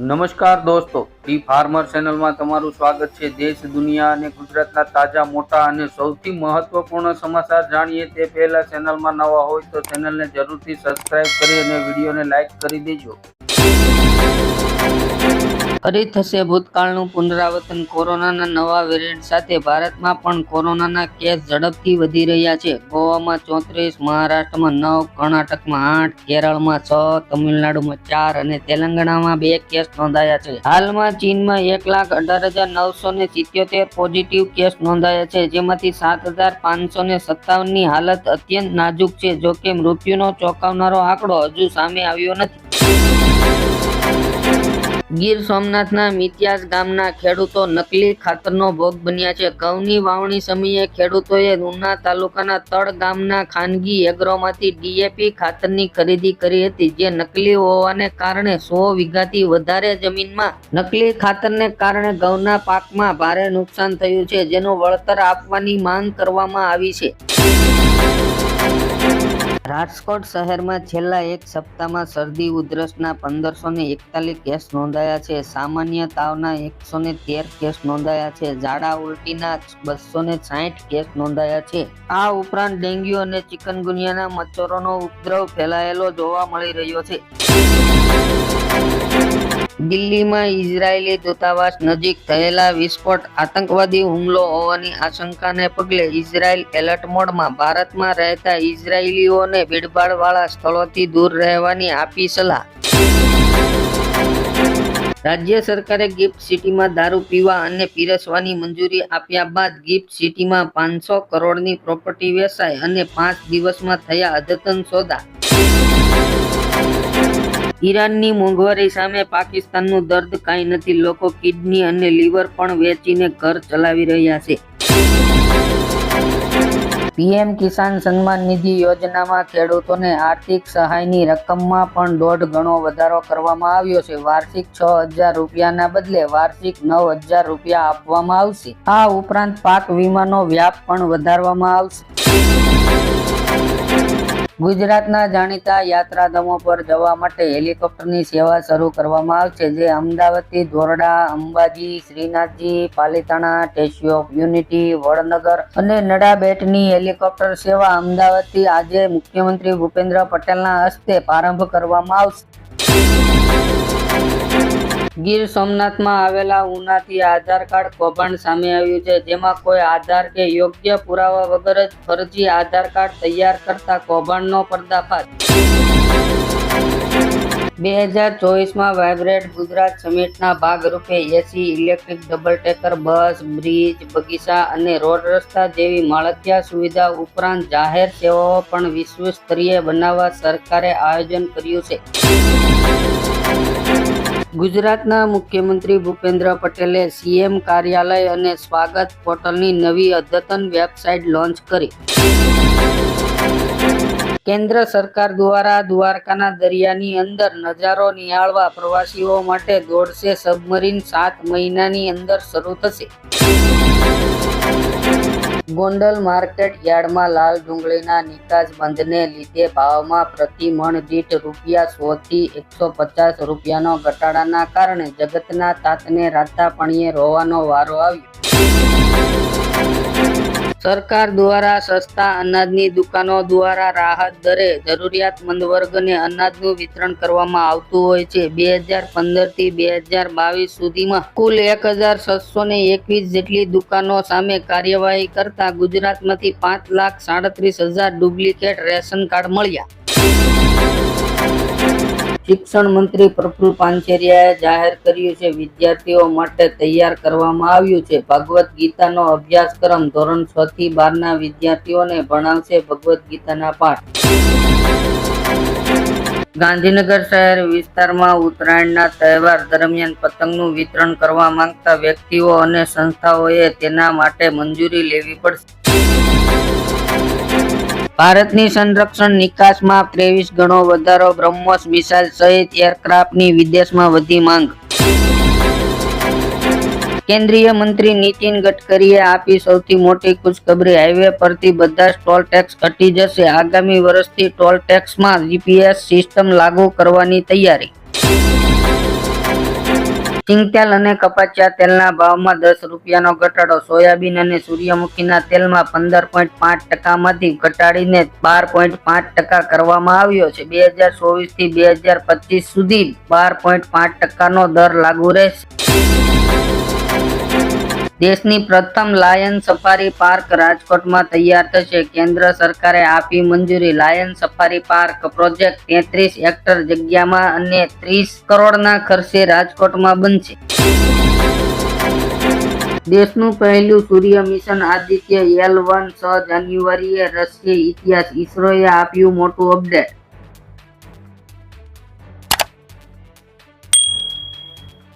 નમસ્કાર દોસ્તો D farmer ચેનલમાં તમારું સ્વાગત છે. દેશ, દુનિયા અને ગુજરાતના તાજા, મોટા અને સૌથી મહત્વપૂર્ણ સમાચાર જાણીએ તે પહેલા ચેનલમાં નવા હોય તો ચેનલને જરૂરથી સબસ્ક્રાઇબ કરી અને વિડીયોને લાઈક કરી દેજો. ફરી થશે ભૂતકાળનું પુનરાવર્તન કોરોનાના નવા વેરિયન્ટ સાથે. ભારતમાં પણ કોરોનાના કેસ ઝડપથી વધી રહ્યા છે. ગોવામાં ચોત્રીસ, મહારાષ્ટ્રમાં નવ, કર્ણાટકમાં આઠ, કેરળમાં છ, તમિલનાડુમાં ચાર અને તેલંગાણામાં બે કેસ નોંધાયા છે. હાલમાં ચીનમાં એક લાખ અઢાર હજાર નવસો ને સિત્યોતેર પોઝિટિવ કેસ નોંધાયા છે, જેમાંથી સાત હજાર પાંચસો ને સત્તાવનની હાલત અત્યંત નાજુક છે. જોકે મૃત્યુનો ચોંકાવનારો આંકડો હજુ સામે આવ્યો નથી. ગીર સોમનાથના મિત્યાસ ગામના ખેડૂતો નકલી ખાતરનો ભોગ બન્યા છે. ઘઉંની વાવણી સમયે ખેડૂતોએ ઉના તાલુકાના તળ ગામના ખાનગી એગ્રોમાંથી ડીએપી ખાતરની ખરીદી કરી હતી, જે નકલી હોવાને કારણે સો વીઘાથી વધારે જમીનમાં નકલી ખાતરને કારણે ઘઉંના પાકમાં ભારે નુકસાન થયું છે, જેનું વળતર આપવાની માંગ કરવામાં આવી છે. રાજકોટ શહેરમાં છેલ્લા એક સપ્તાહમાં શરદી, ઉધરસના પંદરસો ને એકતાલીસ કેસ નોંધાયા છે. સામાન્ય તાવના એકસો ને તેર કેસ નોંધાયા છે. ઝાડા ઉલટીના બસો ને સાઠ કેસ નોંધાયા છે. આ ઉપરાંત ડેન્ગ્યુ અને ચિકનગુનિયાના મચ્છરોનો ઉપદ્રવ ફેલાયેલો જોવા મળી રહ્યો છે. દિલ્હીમાં ઇઝરાયેલી દૂતાવાસ નજીક થયેલા વિસ્ફોટ, આતંકવાદી હુમલો હોવાની આશંકાને પગલે ઇઝરાયલ એલર્ટ મોડમાં ભારતમાં રહેતા ઇઝરાયેલીઓને ભીડભાડવાળા સ્થળોથી દૂર રહેવાની આપી સલાહ. રાજ્ય સરકારે ગિફ્ટ સિટીમાં દારૂ પીવા અને પીરસવાની મંજૂરી આપ્યા બાદ ગિફ્ટ સિટીમાં પાંચસો કરોડની પ્રોપર્ટી વેચાઈ અને પાંચ દિવસમાં થયા અદ્યતન સોદા. ઈરાનની મોંઘવારી સામે પાકિસ્તાનનું દર્દ કાંઈ નથી. લોકો કિડની અને લીવર પણ વેચીને ઘર ચલાવી રહ્યા છે. પીએમ કિસાન સન્માન નિધિ યોજનામાં ખેડૂતોને આર્થિક સહાયની રકમમાં પણ દોઢ ગણો વધારો કરવામાં આવ્યો છે. વાર્ષિક છ હજાર રૂપિયાના બદલે વાર્ષિક નવ હજાર રૂપિયા આપવામાં આવશે. આ ઉપરાંત પાક વીમાનો વ્યાપ પણ વધારવામાં આવશે. ગુજરાતના જાણીતા યાત્રાધામો પર જવા માટે હેલિકોપ્ટરની સેવા શરૂ કરવામાં આવશે, જે અમદાવાદથી Dhordo, Ambaji, Shrinathji, Palitana statue of unity Vadnagar અને નડાબેટની હેલિકોપ્ટર સેવા અમદાવાદથી આજે મુખ્યમંત્રી ભૂપેન્દ્ર પટેલના હસ્તે પ્રારંભ કરવામાં આવશે. ગીર સોમનાથમાં આવેલા ઉનાથી આધાર કાર્ડ કૌભાંડ સામે આવ્યું છે. જેમાં કોઈ આધાર કે યોગ્ય પુરાવા વગર જ ફરજી આધાર કાર્ડ તૈયાર કરતા કૌભાંડનો પર્દાફાશ. બે હજાર ચોવીસમાં વાઇબ્રેટ ગુજરાત સમિટના ભાગરૂપે AC electric double decker, bus, bridge, બગીચા અને રોડ રસ્તા જેવી માળખિયા સુવિધા ઉપરાંત જાહેર સેવાઓ પણ વિશ્વ સ્તરીય બનાવવા સરકારે આયોજન કર્યું છે. ગુજરાતના મુખ્યમંત્રી ભૂપેન્દ્ર પટેલે સીએમ કાર્યાલય અને સ્વાગત પોર્ટલની નવી અદ્યતન વેબસાઇટ લોન્ચ કરી. કેન્દ્ર સરકાર દ્વારા દ્વારકાના દરિયાની અંદર નજારો નિહાળવા પ્રવાસીઓ માટે દોડશે સબમરીન સાત મહિનાની અંદર શરૂ થશે. ગોંડલ માર્કેટ યાર્ડમાં લાલ ડુંગળીના નિકાસ બંધને લીધે ભાવમાં પ્રતિ મણ દીઠ રૂપિયા સો થી એકસો પચાસ રૂપિયાનો ઘટાડાના કારણે જગતના તાતને રાતા પાણીએ રોવાનો વારો આવ્યો. સરકાર દ્વારા સસ્તા અનાજની દુકાનો દ્વારા રાહત દરે જરૂરિયાતમંદ વર્ગને અનાજનું વિતરણ કરવામાં આવતું હોય છે. બે હજાર પંદરથી બે હજાર બાવીસ સુધીમાં કુલ એક હજાર છસો ને એકવીસ જેટલી દુકાનો સામે કાર્યવાહી કરતા ગુજરાતમાંથી પાંચ લાખ સાડત્રીસ હજાર ડુપ્લિકેટ રેશન કાર્ડ મળ્યા. શિક્ષણ મંત્રી પ્રફુલ પાંચેરિયાએ જાહેર કર્યું છે, વિદ્યાર્થીઓ માટે તૈયાર કરવામાં આવ્યું છે. ભગવદ્ ગીતાનો અભ્યાસક્રમ ધોરણ છ થી બારના વિદ્યાર્થીઓને ભણાવશે ભગવદ્ ગીતાના પાઠ. ગાંધીનગર શહેર વિસ્તારમાં ઉત્તરાયણના તહેવાર દરમિયાન પતંગનું વિતરણ કરવા માંગતા વ્યક્તિઓ અને સંસ્થાઓએ તેના માટે મંજૂરી લેવી પડશે. ભારતની સંરક્ષણ નિકાસમાં ત્રેવીસ ગણો વધારો બ્રહ્મોસ મિસાઇલ સહિત એરક્રાફ્ટની વિદેશમાં વધી માંગ. કેન્દ્રીય મંત્રી નીતિન ગડકરીએ આપી સૌથી મોટી ખુશખબરી હાઈવે પરથી બધા ટોલ ટેક્સ ઘટી જશે. આગામી વર્ષથી ટોલ ટેક્સમાં જીપીએસ સિસ્ટમ લાગુ કરવાની તૈયારી. સિંગતેલ અને કપાસિયા તેલના ભાવમાં દસ રૂપિયાનો ઘટાડો. સોયાબીન અને સૂર્યમુખીના તેલમાં પંદર પોઈન્ટ પાંચ ટકામાંથી ઘટાડીને બાર પોઈન્ટ પાંચ ટકા કરવામાં આવ્યો છે. બે હજાર ચોવીસથી બે હજાર પચીસ સુધી બાર પોઈન્ટ પાંચ ટકાનો દર લાગુ રહેશે. દેશની પ્રથમ લાયન સફારી પાર્ક રાજકોટમાં તૈયાર થશે. કેન્દ્ર સરકારે આપી મંજૂરી. લાયન સફારી પાર્ક પ્રોજેક્ટ તેત્રીસ હેક્ટર જગ્યામાં અને ત્રીસ કરોડના ખર્ચે રાજકોટમાં બનશે. દેશનું પહેલું સૂર્ય મિશન આદિત્ય એલ વન છ જાન્યુઆરીએ રશિયા ઇતિહાસ ઇસરોએ આપ્યું મોટું અપડેટ.